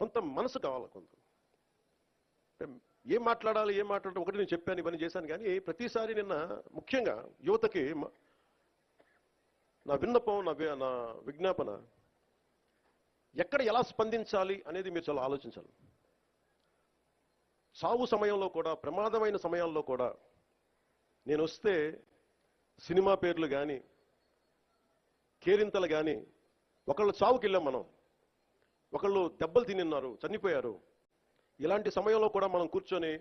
కొంత మనసు కావాలి కొంత. ఏం మాట్లాడాలి ఏం మాట్లాడాలి ఒకటి నేను చెప్పాను ఇవన్నీ చేశాను కానీ ప్రతిసారి నిన్న ముఖ్యంగా యువతకి నా విన్నపం నా నా విజ్ఞాపన ఎక్కడ ఎలా స్పందించాలి అనేది మీరు చాలా ఆలోచించాలి. సావు సమయంలో కూడా ప్రమాదమైన సమయాల్లో కూడా నేను వస్తే సినిమా పేర్లు కానీ కేరింతలు కానీ ఒకళ్ళు చావుకి వెళ్ళాం మనం. ఒకళ్ళు దెబ్బలు తినిన్నారు చనిపోయారు. ఇలాంటి సమయంలో కూడా మనం కూర్చొని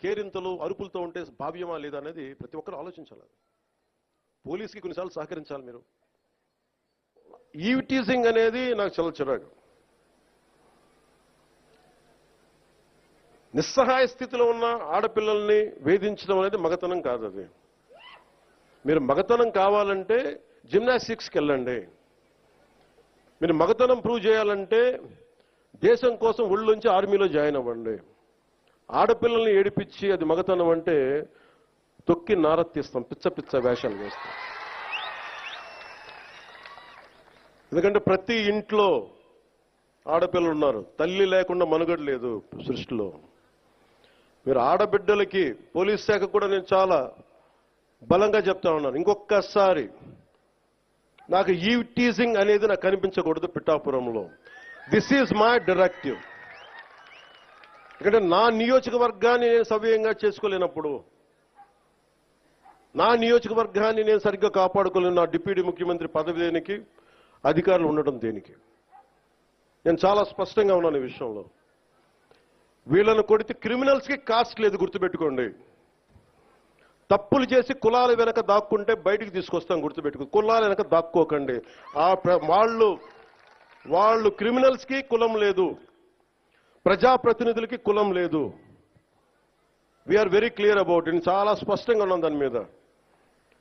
కేరింతలు అరుపులతో ఉంటే భావ్యమా లేదా అనేది ప్రతి ఒక్కరు ఆలోచించాలి. పోలీస్కి కొన్నిసార్లు సహకరించాలి మీరు. ఈ టీజింగ్ అనేది నాకు చాలా చిరాకు. నిస్సహాయ స్థితిలో ఉన్న ఆడపిల్లల్ని వేధించడం అనేది మగతనం కాదు అది. మీరు మగతనం కావాలంటే జిమ్నాస్టిక్స్కి వెళ్ళండి. మీరు మగతనం ప్రూవ్ చేయాలంటే దేశం కోసం ఒళ్ళుంచి ఆర్మీలో జాయిన్ అవ్వండి. ఆడపిల్లల్ని ఏడిపించి అది మగతనం అంటే తొక్కి నారత్తిస్తాం పిచ్చ పిచ్చ వేషాలు వేస్తాం. ఎందుకంటే ప్రతి ఇంట్లో ఆడపిల్లలు ఉన్నారు తల్లి లేకుండా మనుగడ లేదు సృష్టిలో. మీరు ఆడబిడ్డలకి పోలీస్ శాఖ కూడా నేను చాలా బలంగా చెప్తా ఉన్నాను. ఇంకొకసారి నాకు ఈ టీజింగ్ అనేది నాకు కనిపించకూడదు పిఠాపురంలో. దిస్ ఈజ్ మై డైరెక్టివ్ ఎందుకంటే నా నియోజకవర్గాన్ని నేను సవ్యంగా చేసుకోలేనప్పుడు నా నియోజకవర్గాన్ని నేను సరిగ్గా కాపాడుకోలేను నా డిప్యూటీ ముఖ్యమంత్రి పదవి దేనికి అధికారులు ఉండడం దేనికి? నేను చాలా స్పష్టంగా ఉన్నాను ఈ విషయంలో. వీళ్ళను కొడితే క్రిమినల్స్కి కాస్ట్ లేదు గుర్తుపెట్టుకోండి. తప్పులు చేసి కులాల వెనక దాక్కుంటే బయటికి తీసుకొస్తాం గుర్తుపెట్టుకు. కులాల వెనక దాక్కోకండి. ఆ ప్ర- వాళ్ళు వాళ్ళు క్రిమినల్స్కి కులం లేదు. ప్రజాప్రతినిధులకి కులం లేదు. We are very clear about it చాలా స్పష్టంగా ఉన్నాం దాని మీద.